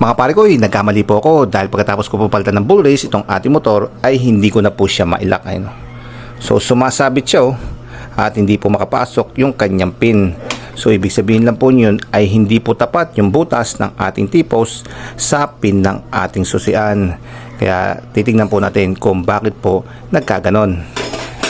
Mga pare ko, eh, nagkamali po ako dahil pagkatapos ko papalitan ng bull race itong ating motor ay hindi ko na po siya mailak. Ayun. oh. So sumasabit siya oh, at hindi po makapasok yung kanyang pin. So ibig sabihin lang po yun ay hindi po tapat yung butas ng ating tipos sa pin ng ating susian. Kaya titingnan po natin kung bakit po nagkaganon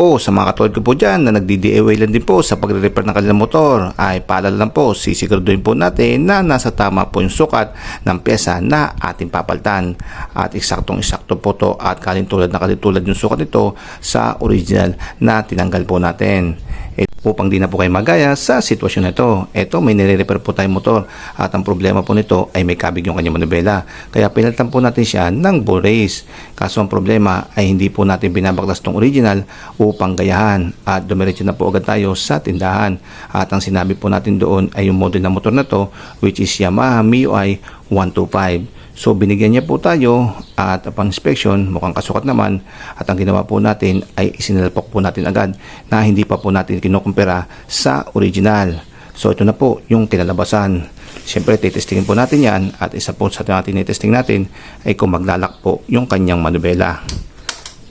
po sa mga katulad ko po dyan na nagdi-DIY lang din po sa pagre-repair ng kanilang motor ay paalala lang po sisiguraduhin po natin na nasa tama po yung sukat ng pyesa na ating papalitan. At eksaktong eksakto po to at kalintulad na kalintulad yung sukat nito sa original na tinanggal po natin Eh, upang di na po kayo magaya sa sitwasyon na ito. Ito, may nire-repair po tayong motor at ang problema po nito ay may kabig yung kanyang manubela. Kaya pinalitan po natin siya ng bull race. Kaso ang problema ay hindi po natin binabaklas tong original upang gayahan at dumiretso na po agad tayo sa tindahan. At ang sinabi po natin doon ay yung model ng motor na to which is Yamaha MIUI 125. So binigyan niya po tayo at upon inspection mukhang kasukat naman at ang ginawa po natin ay isinalpok po natin agad na hindi pa po natin kinukumpara sa original. So ito na po yung kinalabasan. Siyempre titestingin po natin yan at isa po sa ating testing natin ay kung maglalak po yung kanyang manubela.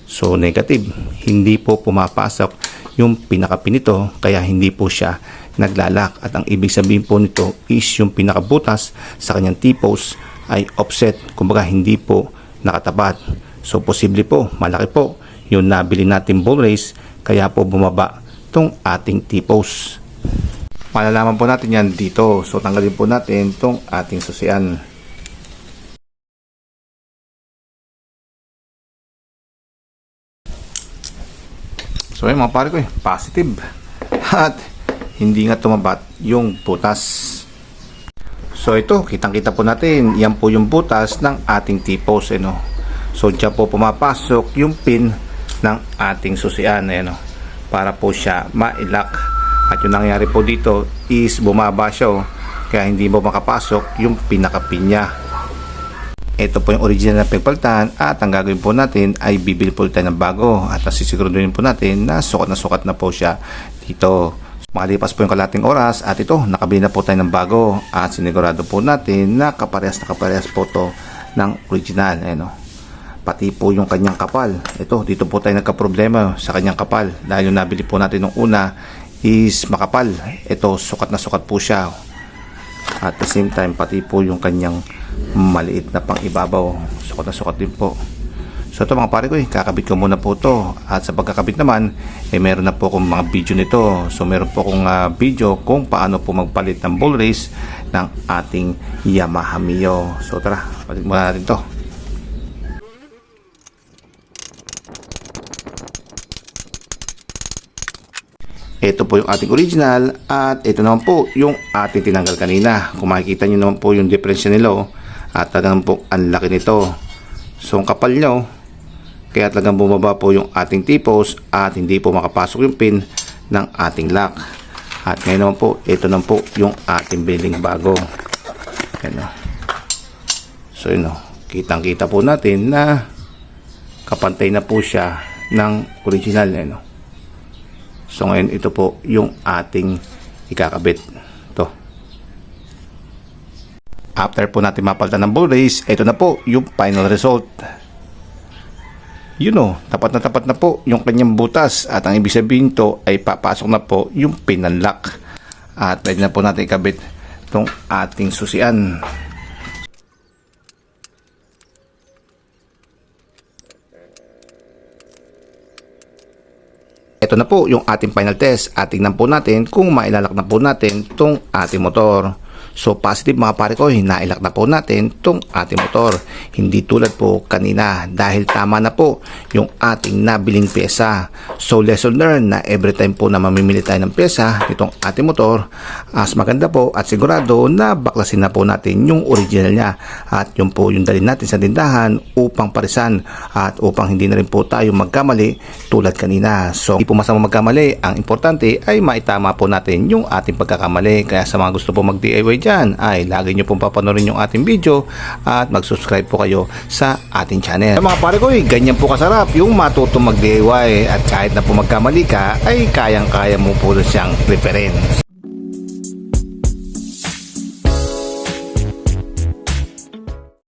So negative, hindi po pumapasok yung pinakapin nito kaya hindi po siya naglalak at ang ibig sabihin po nito is yung pinakabutas sa kanyang T-post ay offset kumbaga hindi po nakatapat. So posible po, malaki po yung nabili natin bull race kaya po bumaba tong ating T-post. Malalaman po natin yan dito. So tanggalin po natin tong ating susian. So ayun mga pare ko eh, positive. At hindi nga tumabat yung butas. So ito, kitang-kita po natin, yan po yung butas ng ating T-post. Eh, no? So dyan po pumapasok yung pin ng ating susian. Eh, no? Para po siya mailak. At yung nangyari po dito is bumaba siya. Oh, kaya hindi mo makapasok yung pinaka-pin niya. Ito po yung original na pagpalitan at ang gagawin po natin ay bibili po tayo ng bago at sisiguraduhin po natin na sukat na sukat na po siya dito. Makalipas po yung kalating oras at ito nakabili na po tayo ng bago at sinigurado po natin na kaparehas na kaparehas po to ng original. Ayan, oh. Pati po yung kanyang kapal. Ito, dito po tayo nagka-problema sa kanyang kapal dahil yung nabili po natin nung una is makapal. Ito, sukat na sukat po siya. At the same time, pati po yung kanyang maliit na pang ibabaw. Sukat na sukat din po. So ito mga pare ko eh, kakabit ko muna po to At sa pagkakabit naman, eh meron na po akong mga video nito. So meron po akong ah, video kung paano po magpalit ng bull race ng ating Yamaha Mio. So tara, palit muna natin to. Ito po yung ating original at ito naman po yung ating tinanggal kanina. Kung makikita nyo naman po yung difference nila oh. at talagang po ang laki nito. So ang kapal nyo, kaya talagang bumaba po yung ating T-post at hindi po makapasok yung pin ng ating lock. At ngayon naman po, ito naman po yung ating building bago. Ayan oh. So yun oh, kitang kita po natin na kapantay na po siya ng original. Ayan oh. So ngayon ito po yung ating ikakabit. To. After po natin mapalitan ng bull race, ito na po yung final result. You know, tapat na tapat na po yung kanyang butas at ang ibig sabihin to ay papasok na po yung pinanlock. At pwede na po natin ikabit itong ating susian. Ito na po yung ating final test at tingnan po natin kung mailalak na po natin itong ating motor. So positive mga pare ko, nailak na po natin itong ating motor. Hindi tulad po kanina dahil tama na po yung ating nabiling pyesa. So lesson learned na every time po na mamimili tayo ng pyesa itong ating motor, as maganda po at sigurado na baklasin na po natin yung original niya. At yun po yung dalhin natin sa tindahan upang parisan at upang hindi na rin po tayo magkamali tulad kanina. So hindi po masama magkamali. Ang importante ay maitama po natin yung ating pagkakamali. Kaya sa mga gusto po mag-DIY ay lagi nyo pong papanorin yung ating video at mag-subscribe po kayo sa ating channel. Sa mga pare ko eh, ganyan po kasarap yung matutong mag-DIY at kahit na po magkamali ka ay kayang-kaya mo po siyang reference.